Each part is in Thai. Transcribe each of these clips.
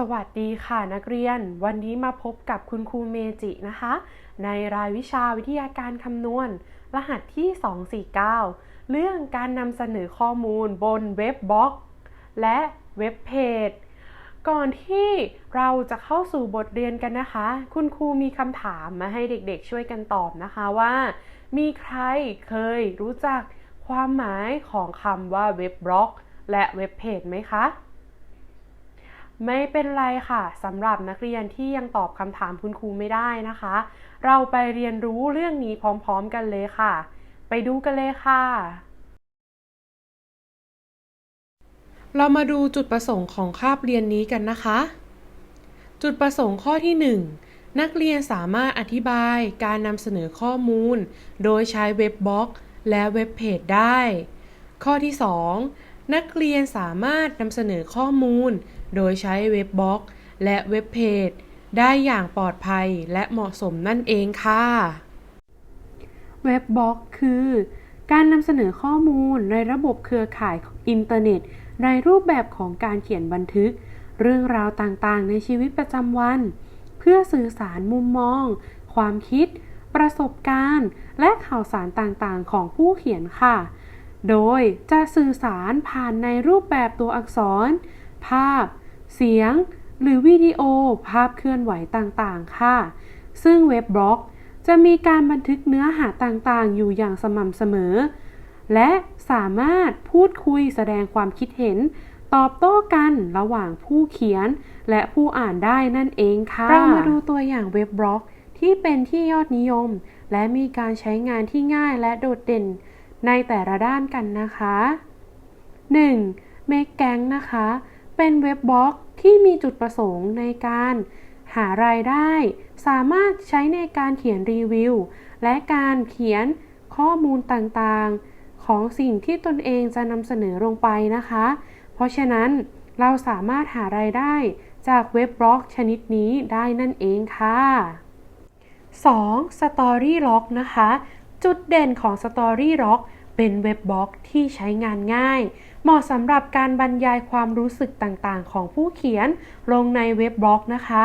สวัสดีค่ะนักเรียน วันนี้มาพบกับคุณครูเมจินะคะ ในรายวิชาวิทยาการคำนวณ รหัสที่ 249 เรื่องการนำเสนอข้อมูลบนเว็บบล็อก และเว็บเพจ ก่อนที่เราจะเข้าสู่บทเรียนกันนะคะ คุณครูมีคำถามมาให้เด็กๆช่วยกันตอบนะคะว่า มีใครเคยรู้จักความหมายของคำว่าเว็บบล็อก และเว็บเพจไหมคะ ไม่เป็นไรค่ะสำหรับนักเรียนที่ยังตอบคำถามคุณครูไม่ได้นะคะ เราไปเรียนรู้เรื่องนี้พร้อมๆกันเลยค่ะ ไปดูกันเลยค่ะ เรามาดูจุดประสงค์ของคาบเรียนนี้กันนะคะ จุดประสงค์ข้อที่ 1 นักเรียนสามารถอธิบายการนำเสนอข้อมูล โดยใช้เว็บบล็อก และเว็บเพจได้ ข้อที่ 2 นักเรียนสามารถนำเสนอข้อมูล โดยใช้เว็บบล็อก และเว็บเพจ ได้อย่างปลอดภัยและเหมาะสมนั่นเองค่ะ เว็บบล็อกคือ การนำเสนอข้อมูลในระบบเครือข่ายอินเทอร์เน็ต ในรูปแบบของการเขียนบันทึก เรื่องราวต่างๆ ในชีวิตประจำวัน เพื่อสื่อสารมุมมอง ความคิด ประสบการณ์ และข่าวสารต่างๆ ของผู้เขียนค่ะ โดยจะสื่อสารผ่านในรูปแบบตัวอักษร ภาพ เสียง หรือวิดีโอ ภาพเคลื่อนไหวต่างๆ ค่ะ ซึ่งเว็บบล็อก จะมีการบันทึกเนื้อหาต่างๆ อยู่อย่างสม่ำเสมอ และสามารถพูดคุยแสดงความคิดเห็น ตอบโต้กันระหว่างผู้เขียน และผู้อ่านได้นั่นเองค่ะ เรามาดูตัวอย่างเว็บบล็อกที่เป็นที่ยอดนิยม และมีการใช้งานที่ง่ายและโดดเด่น ในแต่ละด้านกันนะคะ 1. Make Gang นะคะ เป็นเว็บบล็อกที่มีจุดประสงค์ในการหารายได้ สามารถใช้ในการเขียนรีวิว และการเขียนข้อมูลต่างๆ ของสิ่งที่ตนเองจะนำเสนอลงไปนะคะ เพราะฉะนั้นเราสามารถหารายได้จากเว็บบล็อกชนิดนี้ได้นั่นเองค่ะ 2. Story Log นะคะ จุดเด่นของ Story Log เป็นเว็บบล็อกที่ใช้งานง่าย เหมาะสำหรับการบรรยายความรู้สึกต่างๆ ของผู้เขียนลงในเว็บบล็อกนะคะ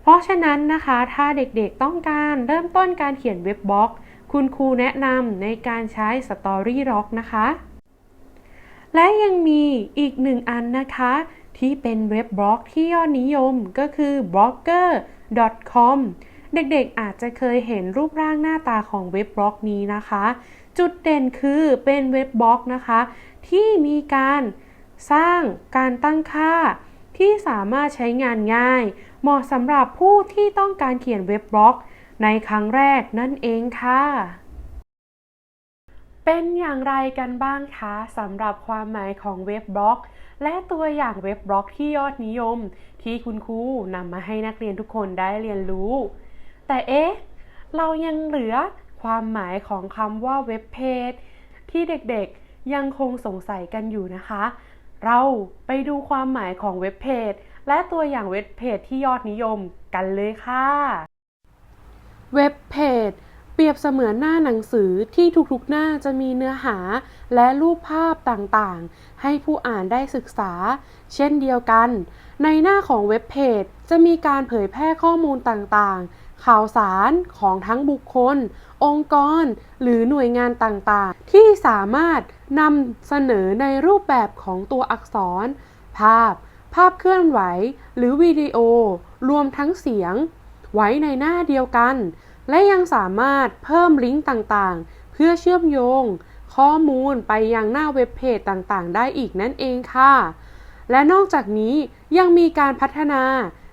เพราะฉะนั้นนะคะถ้าเด็กๆต้องการเริ่มต้นการเขียนเว็บบล็อก คุณครูแนะนำในการใช้ Story Log นะคะ และยังมีอีกหนึ่งอันนะคะ ที่เป็นเว็บบล็อกที่ยอดนิยมก็คือ blogger.com เด็กๆอาจจะเคยเห็นรูปร่างหน้าตาของเว็บบล็อกนี้นะคะ จุดเด่นคือเป็นเว็บบล็อกนะคะ ที่มีการสร้างการตั้งค่าที่สามารถใช้งานง่าย เหมาะสำหรับผู้ที่ต้องการเขียนเว็บบล็อก ในครั้งแรกนั่นเองค่ะ เป็นอย่างไรกันบ้างคะสำหรับความหมายของเว็บบล็อก และตัวอย่างเว็บบล็อกที่ยอดนิยม ที่คุณครูนำมาให้นักเรียนทุกคนได้เรียนรู้ แต่เอ๊ะ เรายังเหลือความหมายของคำว่าเว็บเพจที่เด็กๆยังคงสงสัยกันอยู่นะคะ เราไปดูความหมายของเว็บเพจและตัวอย่างเว็บเพจที่ยอดนิยมกันเลยค่ะ เว็บเพจเปรียบเสมือนหน้าหนังสือที่ทุกๆหน้าจะมีเนื้อหาและรูปภาพต่างๆ ให้ผู้อ่านได้ศึกษา เช่นเดียวกัน ในหน้าของเว็บเพจจะมีการเผยแพร่ข้อมูลต่างๆ ข่าวสารของทั้งบุคคล องค์กร หรือหน่วยงานต่างๆ ที่สามารถนำเสนอในรูปแบบของตัวอักษร ภาพ ภาพเคลื่อนไหว หรือวิดีโอ รวมทั้งเสียง ไว้ในหน้าเดียวกัน และยังสามารถเพิ่มลิงก์ต่างๆ เพื่อเชื่อมโยง ข้อมูลไปยังหน้าเว็บเพจต่างๆ ได้อีกนั่นเองค่ะ และนอกจากนี้ยังมีการพัฒนา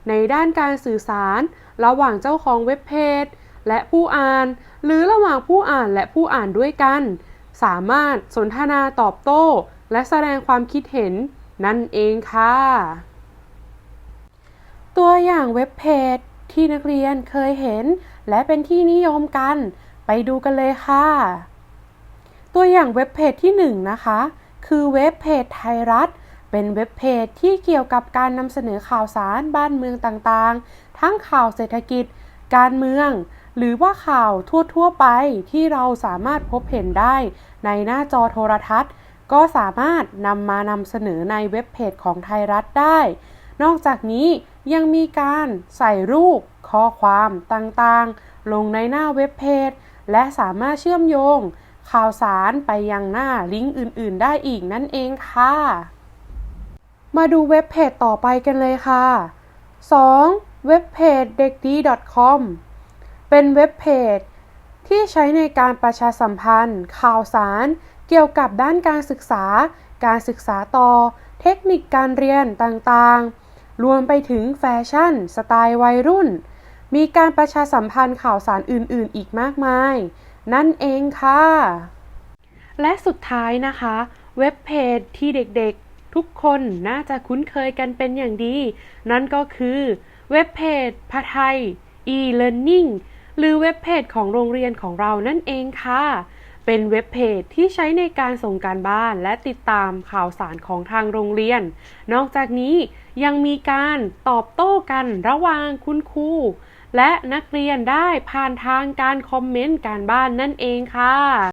ในด้านการสื่อสาร ระหว่างเจ้าของเว็บเพจ และผู้อ่าน หรือระหว่างผู้อ่านและผู้อ่านด้วยกัน สามารถสนทนาตอบโต้ และแสดงความคิดเห็น นั่นเองค่ะ ตัวอย่างเว็บเพจที่นักเรียนเคยเห็น และเป็นที่นิยมกัน ไปดูกันเลยค่ะ ตัวอย่างเว็บเพจที่1นนะคะ คือเว็บเพจไทยรัฐ เป็นเว็บเพจที่เกี่ยวกับการนำเสนอข่าวสารบ้านเมืองต่างๆ ทั้งข่าวเศรษฐกิจ การเมือง หรือว่าข่าวทั่วๆไปที่เราสามารถพบเห็นได้ในหน้าจอโทรทัศน์ ก็สามารถนำมานำเสนอในเว็บเพจของไทยรัฐได้ นอกจากนี้ยังมีการใส่รูปข้อความต่างๆ ลงในหน้าเว็บเพจ และสามารถเชื่อมโยงข่าวสารไปยังหน้าลิงก์อื่น ๆ ได้อีกนั่นเองค่ะ มาดูเว็บเพจต่อไปกันเลยค่ะ 2. เว็บเพจเด็กดี .com เป็นเว็บเพจที่ใช้ในการประชาสัมพันธ์ ข่าวสาร เกี่ยวกับด้านการศึกษา การศึกษาต่อ เทคนิคการเรียนต่างๆ รวมไปถึงแฟชั่น สไตล์วัยรุ่น มีการประชาสัมพันธ์ข่าวสารอื่นๆ อีกมากมาย นั่นเองค่ะ และสุดท้ายนะคะ เว็บเพจที่เด็กๆ ทุกคนน่าจะคุ้นเคยกันเป็นอย่างดี นั่นก็คือเว็บเพจพะไทย e-learning หรือเว็บเพจของโรงเรียนของเรานั่นเองค่ะ เป็นเว็บเพจที่ใช้ในการส่งการบ้านและติดตามข่าวสารของทางโรงเรียน นอกจากนี้ยังมีการตอบโต้กันระหว่างคุณครูและนักเรียนได้ผ่านทางการคอมเมนต์การบ้านนั่นเองค่ะ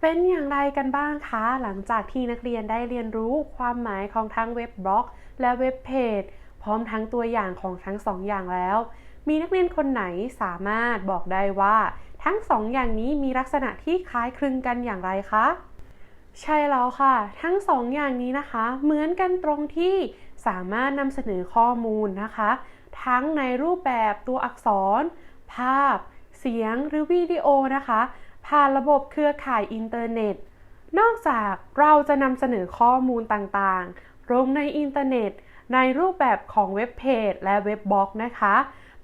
เป็นอย่างไรกันบ้างคะ หลังจากที่นักเรียนได้เรียนรู้ความหมายของทั้งเว็บบล็อก และเว็บเพจ พร้อมทั้งตัวอย่างของทั้งสองอย่างแล้ว มีนักเรียนคนไหนสามารถบอกได้ว่า ทั้งสองอย่างนี้มีลักษณะที่คล้ายคลึงกันอย่างไรคะ ใช่แล้วค่ะ ทั้งสองอย่างนี้นะคะ เหมือนกันตรงที่สามารถนำเสนอข้อมูลนะคะ ทั้งในรูปแบบตัวอักษร ภาพ เสียงหรือวิดีโอนะคะ ผ่านระบบเครือข่ายอินเทอร์เน็ต นอกจากเราจะนำเสนอข้อมูลต่างๆลงในอินเทอร์เน็ต ในรูปแบบของเว็บเพจและเว็บบล็อกนะคะ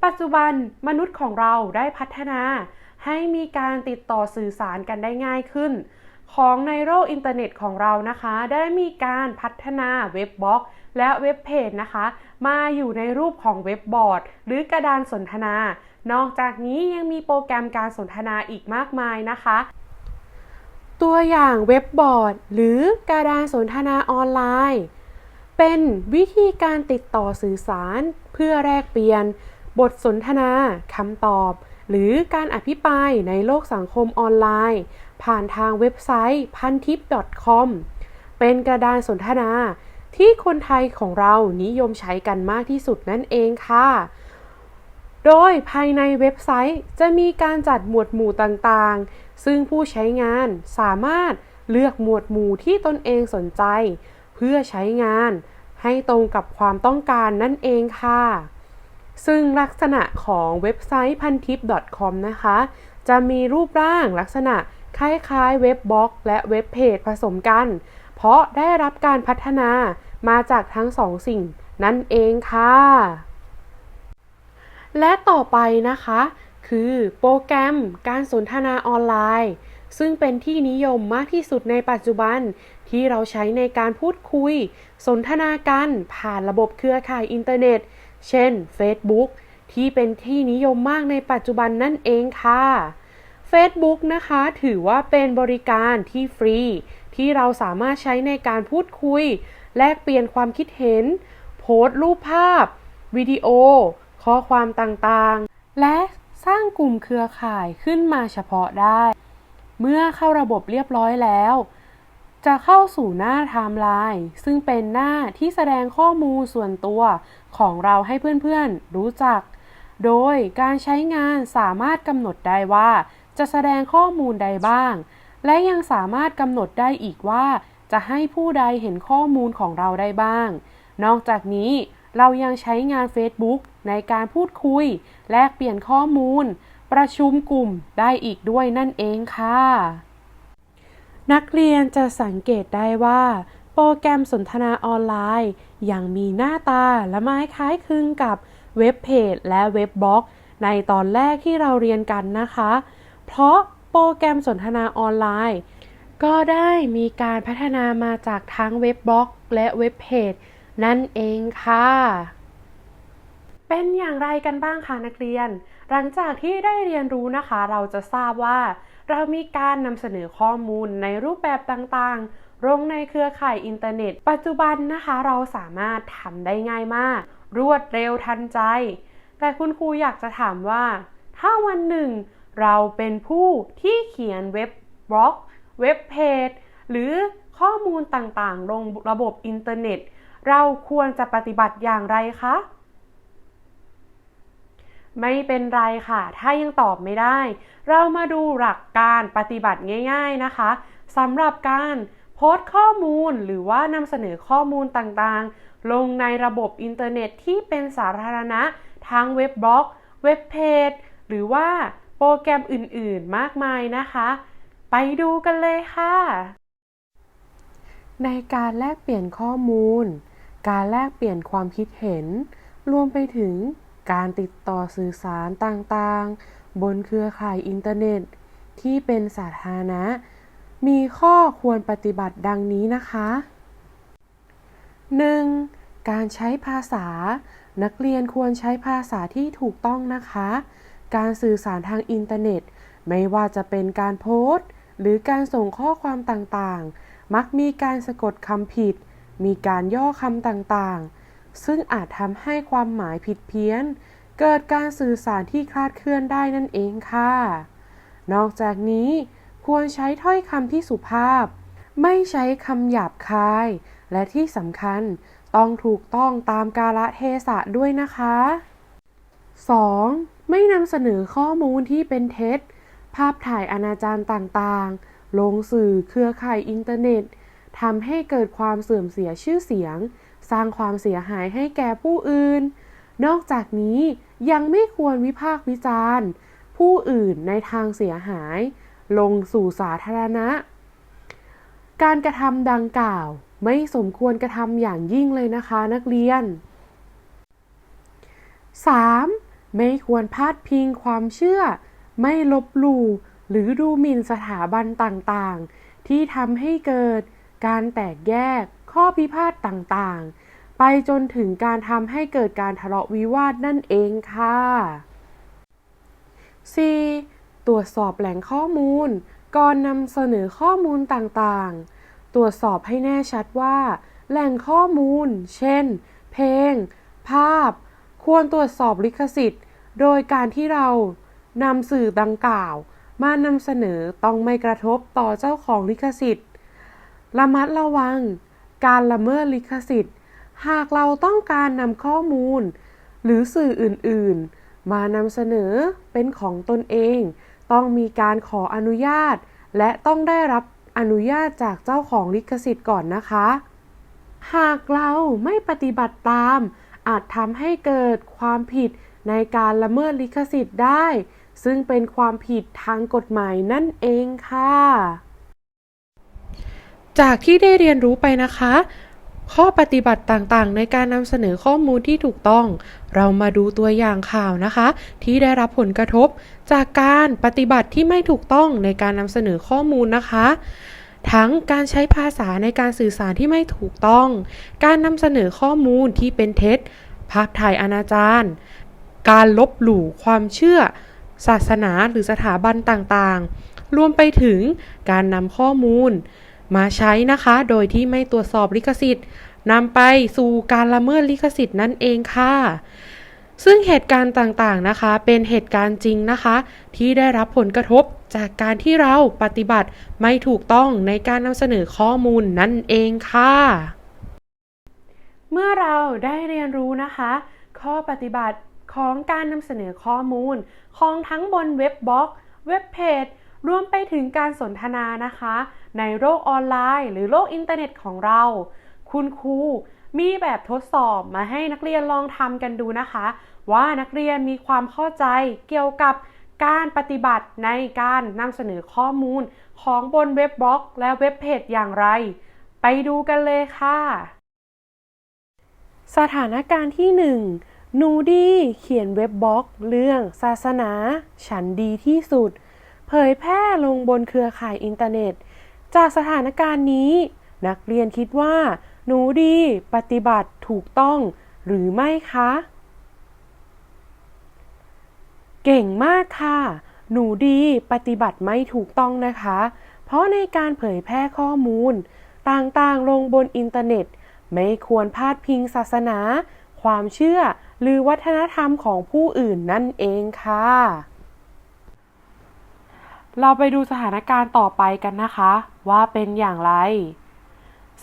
ปัจจุบันมนุษย์ของเราได้พัฒนา ให้มีการติดต่อสื่อสารกันได้ง่ายขึ้น ของในโลกอินเทอร์เน็ตของเรานะคะ ได้มีการพัฒนาเว็บบล็อก และเว็บเพจนะคะ มาอยู่ในรูปของเว็บบอร์ด หรือกระดานสนทนา นอกจากนี้ยังมีโปรแกรมการสนทนาอีกมากมายนะคะ ตัวอย่างเว็บบอร์ด หรือกระดานสนทนาออนไลน์ เป็นวิธีการติดต่อสื่อสาร เพื่อแลกเปลี่ยน บทสนทนาคำตอบ หรือการอภิปรายในโลกสังคมออนไลน์ ผ่านทางเว็บไซต์พันทิป .com เป็นกระดานสนทนา ที่คนไทยของเรานิยมใช้กันมากที่สุดนั่นเองค่ะ โดยภายในเว็บไซต์จะมีการจัดหมวดหมู่ต่างๆ ซึ่งผู้ใช้งานสามารถเลือกหมวดหมู่ที่ตนเองสนใจ เพื่อใช้งานให้ตรงกับความต้องการนั่นเองค่ะ ซึ่งลักษณะของเว็บไซต์พันทิป .com นะคะ จะมีรูปร่างลักษณะคล้ายๆเว็บบล็อก และเว็บเพจผสมกัน เพราะได้รับการพัฒนามาจากทั้งสองสิ่งนั่นเองค่ะ และต่อไปนะคะ คือโปรแกรมการสนทนาออนไลน์ ซึ่งเป็นที่นิยมมากที่สุดในปัจจุบันที่เราใช้ในการพูดคุย สนทนากันผ่านระบบเครือข่ายอินเทอร์เน็ต เช่น Facebook ที่เป็นที่นิยมมากในปัจจุบันนั่นเองค่ะ Facebook นะคะ ถือว่าเป็นบริการที่ฟรี ที่เราสามารถใช้ในการพูดคุย แลกเปลี่ยนความคิดเห็น โพสต์รูปภาพ วิดีโอ ข้อความต่างๆ และสร้างกลุ่มเครือข่ายขึ้นมาเฉพาะได้ เมื่อเข้าระบบเรียบร้อยแล้ว จะเข้าสู่หน้าไทม์ไลน์ซึ่งเป็นหน้าที่แสดงข้อมูลส่วนตัวของเราให้เพื่อนๆ รู้จัก โดยการใช้งานสามารถกำหนดได้ว่า จะแสดงข้อมูลใดบ้าง และยังสามารถกำหนดได้อีกว่า จะให้ผู้ใดเห็นข้อมูลของเราได้บ้าง นอกจากนี้เรายังใช้งาน Facebook ในการพูดคุย แลกเปลี่ยนข้อมูล ประชุมกลุ่มได้อีกด้วยนั่นเองค่ะ นักเรียนจะสังเกตได้ว่า โปรแกรมสนทนาออนไลน์ ยังมีหน้าตาและไม้คล้ายคลึงกับเว็บเพจและเว็บบล็อก ในตอนแรกที่เราเรียนกันนะคะ เพราะ โปรแกรมสนทนาออนไลน์ ก็ได้มีการพัฒนามาจากทั้งเว็บบล็อก และเว็บเพจนั่นเองค่ะ เป็นอย่างไรกันบ้างคะนักเรียน หลังจากที่ได้เรียนรู้นะคะ เราจะทราบว่า เรามีการนำเสนอข้อมูลในรูปแบบต่างๆ ลงในเครือข่ายอินเทอร์เน็ต ปัจจุบันนะคะเราสามารถทำได้ง่ายมาก รวดเร็วทันใจ แต่คุณครูอยากจะถามว่า ถ้าวันหนึ่ง เราเป็นผู้ที่เขียนเว็บบล็อก เว็บเพจ หรือข้อมูลต่างๆ ลงระบบอินเทอร์เน็ต เราควรจะปฏิบัติอย่างไรคะ ไม่เป็นไรค่ะ ถ้ายังตอบไม่ได้ เรามาดูหลักการปฏิบัติง่าย ๆนะคะสำหรับการโพสต์ข้อมูลหรือว่านำเสนอข้อมูลต่างๆ ลงในระบบอินเทอร์เน็ตที่เป็นสาธารณะ ทั้งเว็บบล็อก เว็บเพจ หรือว่า โปรแกรมอื่นๆมากมายนะคะ ไปดูกันเลยค่ะ ในการแลกเปลี่ยนข้อมูล การแลกเปลี่ยนความคิดเห็น รวมไปถึงการติดต่อสื่อสารต่างๆ บนเครือข่ายอินเทอร์เน็ต ที่เป็นสาธารณะ มีข้อควรปฏิบัติดังนี้นะคะ 1. การใช้ภาษา นักเรียนควรใช้ภาษาที่ถูกต้องนะคะ การสื่อสารทางอินเทอร์เน็ต ไม่ว่าจะเป็นการโพสต์ หรือการส่งข้อความต่างๆ มักมีการสะกดคำผิด มีการย่อคำต่างๆ ซึ่งอาจทำให้ความหมายผิดเพี้ยน เกิดการสื่อสารที่คลาดเคลื่อนได้นั่นเองค่ะ นอกจากนี้ควรใช้ถ้อยคำที่สุภาพ ไม่ใช้คำหยาบคาย และที่สำคัญต้องถูกต้องตามกาลเทศะด้วยนะคะ 2. ไม่นำเสนอข้อมูลที่เป็นเท็จ ภาพถ่ายอนาจารต่างๆ ลงสื่อเครือข่ายอินเทอร์เน็ตทำให้เกิดความเสื่อมเสียชื่อเสียง สร้างความเสียหายให้แก่ผู้อื่น นอกจากนี้ยังไม่ควรวิพากษ์วิจารณ์ ผู้อื่นในทางเสียหาย ลงสู่สาธารณะ การกระทำดังกล่าวไม่สมควรกระทำอย่างยิ่งเลยนะคะนักเรียน 3. ไม่ควรพาดพิงความเชื่อ ไม่ลบหลู่หรือดูหมิ่นสถาบันต่างๆ ที่ทำให้เกิดการแตกแยกข้อพิพาทต่างๆ ไปจนถึงการทำให้เกิดการทะเลาะวิวาทนั่นเองค่ะ 4. ตรวจสอบแหล่งข้อมูล ก่อนนำเสนอข้อมูลต่างๆ ตรวจสอบให้แน่ชัดว่า แหล่งข้อมูล เช่น เพลง ภาพ ควรตรวจสอบลิขสิทธิ์ โดยการที่เรานำสื่อดังกล่าว มานำเสนอต้องไม่กระทบต่อเจ้าของลิขสิทธิ์ ระมัดระวัง การละเมิดลิขสิทธิ์ หากเราต้องการนำข้อมูล หรือสื่ออื่นๆ มานำเสนอเป็นของตนเอง ต้องมีการขออนุญาต และต้องได้รับอนุญาตจากเจ้าของลิขสิทธิ์ก่อนนะคะ หากเราไม่ปฏิบัติตาม อาจทำให้เกิดความผิดในการละเมิดลิขสิทธิ์ได้ ซึ่งเป็นความผิดทางกฎหมายนั่นเองค่ะ จากที่ได้เรียนรู้ไปนะคะ ข้อปฏิบัติต่างๆ ในการนำเสนอข้อมูลที่ถูกต้อง เรามาดูตัวอย่างข่าวนะคะ ที่ได้รับผลกระทบ จากการปฏิบัติที่ไม่ถูกต้องในการนำเสนอข้อมูลนะคะ ทั้งการใช้ภาษาในการสื่อสารที่ไม่ถูกต้อง การนำเสนอข้อมูลที่เป็นเท็จ ภาพถ่ายอนาจารการลบหลู่ความเชื่อ ศาสนาหรือสถาบันต่างๆ รวมไปถึงการนำข้อมูล มาใช้นะคะ โดยที่ไม่ตรวจสอบลิขสิทธิ์นำไปสู่การละเมิดลิขสิทธิ์นั่นเองค่ะ ซึ่งเหตุการณ์ต่างๆนะคะ เป็นเหตุการณ์จริงนะคะ ที่ได้รับผลกระทบจากการที่เราปฏิบัติไม่ถูกต้องในการนำเสนอข้อมูลนั่นเองค่ะ เมื่อเราได้เรียนรู้นะคะ ข้อปฏิบัติของการนำเสนอข้อมูล ของทั้งบนเว็บบล็อก เว็บเพจรวมไปถึงการสนทนานะคะ ในโลกออนไลน์ หรือโลกอินเทอร์เน็ตของเรา คุณครู มีแบบทดสอบมาให้นักเรียนลองทำกันดูนะคะ ว่านักเรียนมีความเข้าใจเกี่ยวกับการปฏิบัติในการนำเสนอข้อมูลของบนเว็บบล็อก และเว็บเพจอย่างไร ไปดูกันเลยค่ะ สถานการณ์ที่ 1 นูดี้เขียนเว็บบล็อก เรื่องศาสนา ฉันดีที่สุด เผยแพร่ลงบนเครือข่ายอินเทอร์เน็ต จากสถานการณ์นี้ นักเรียนคิดว่า หนูดีปฏิบัติถูกต้องหรือไม่คะ เก่งมากค่ะ หนูดีปฏิบัติไม่ถูกต้องนะคะ เพราะในการเผยแพร่ข้อมูล ต่างๆ ลงบนอินเทอร์เน็ต ไม่ควรพาดพิงศาสนา ความเชื่อหรือวัฒนธรรมของผู้อื่นนั่นเองค่ะ เราไปดูสถานการณ์ต่อไปกันนะคะ ว่าเป็นอย่างไร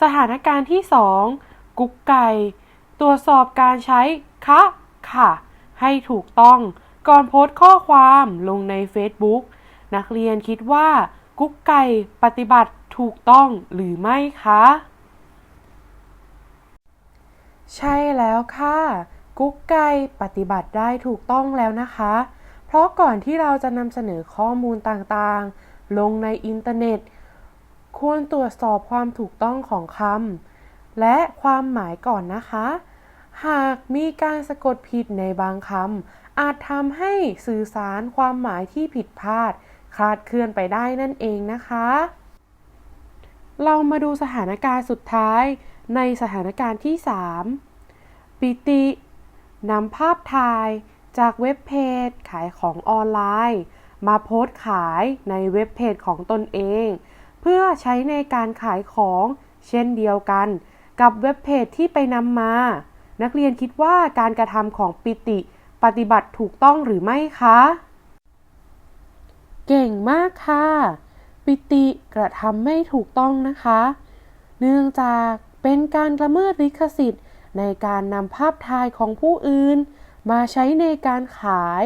สถานการณ์ที่ 2 กุ๊กไก่ ตรวจสอบการใช้คะค่ะ ให้ถูกต้องก่อนโพสต์ข้อความลงใน Facebook นักเรียนคิดว่ากุ๊กไก่ปฏิบัติถูกต้องหรือไม่คะ ใช่แล้วค่ะ กุ๊กไก่ปฏิบัติได้ถูกต้องแล้วนะคะ เพราะก่อนที่เราจะนำเสนอข้อมูลต่างๆ ลงในอินเทอร์เน็ต ควรตรวจสอบความถูกต้องของคำและความหมายก่อนนะคะ หากมีการสะกดผิดในบางคำอาจทำให้สื่อสารความหมายที่ผิดพลาด คลาดเคลื่อนไปได้นั่นเองนะคะ เรามาดูสถานการณ์สุดท้าย ในสถานการณ์ที่ 3 ปิตินำภาพถ่ายจากเว็บเพจขายของออนไลน์ มาโพสต์ขายในเว็บเพจของตนเอง เพื่อใช้ในการขายของ เช่นเดียวกัน กับเว็บเพจที่ไปนำมา นักเรียนคิดว่าการกระทำของปิติ ปฏิบัติถูกต้องหรือไม่คะ เก่งมากค่ะ ปิติกระทำไม่ถูกต้องนะคะ เนื่องจากเป็นการละเมิดลิขสิทธิ์ ในการนำภาพถ่ายของผู้อื่น มาใช้ในการขาย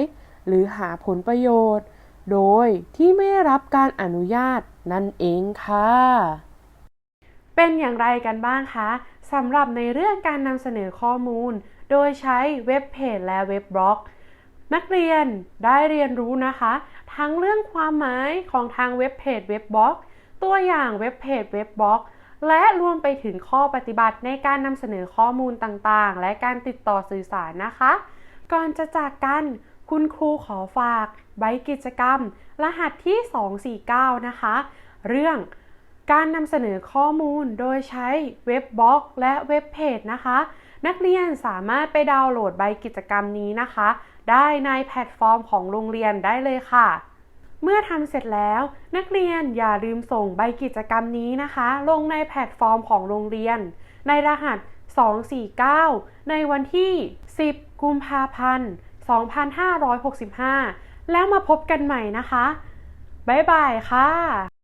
หรือหาผลประโยชน์ โดยที่ไม่ได้รับการอนุญาต นั่นเองค่ะ เป็นอย่างไรกันบ้างคะสำหรับในเรื่องการนำเสนอข้อมูล โดยใช้เว็บเพจและเว็บบล็อก นักเรียนได้เรียนรู้นะคะ ทั้งเรื่องความหมายของทางเว็บเพจเว็บบล็อก ตัวอย่างเว็บเพจเว็บบล็อกและรวมไปถึงข้อปฏิบัติในการนำเสนอข้อมูลต่างๆ และการติดต่อสื่อสารนะคะ ก่อนจะจากกัน คุณครูขอฝาก ใบกิจกรรม รหัสที่ 249 นะคะ เรื่องการนำเสนอข้อมูลโดยใช้เว็บบล็อก และเว็บเพจนะคะ นักเรียนสามารถไปดาวน์โหลดใบกิจกรรมนี้นะคะ ได้ในแพลตฟอร์มของโรงเรียนได้เลยค่ะ เมื่อทำเสร็จแล้ว นักเรียนอย่าลืมส่งใบกิจกรรมนี้นะคะ ลงในแพลตฟอร์มของโรงเรียน ในรหัส 249 ในวันที่ 10 กุมภาพันธ์ 2565 แล้วมาพบกันใหม่นะคะ บ๊ายบายค่ะ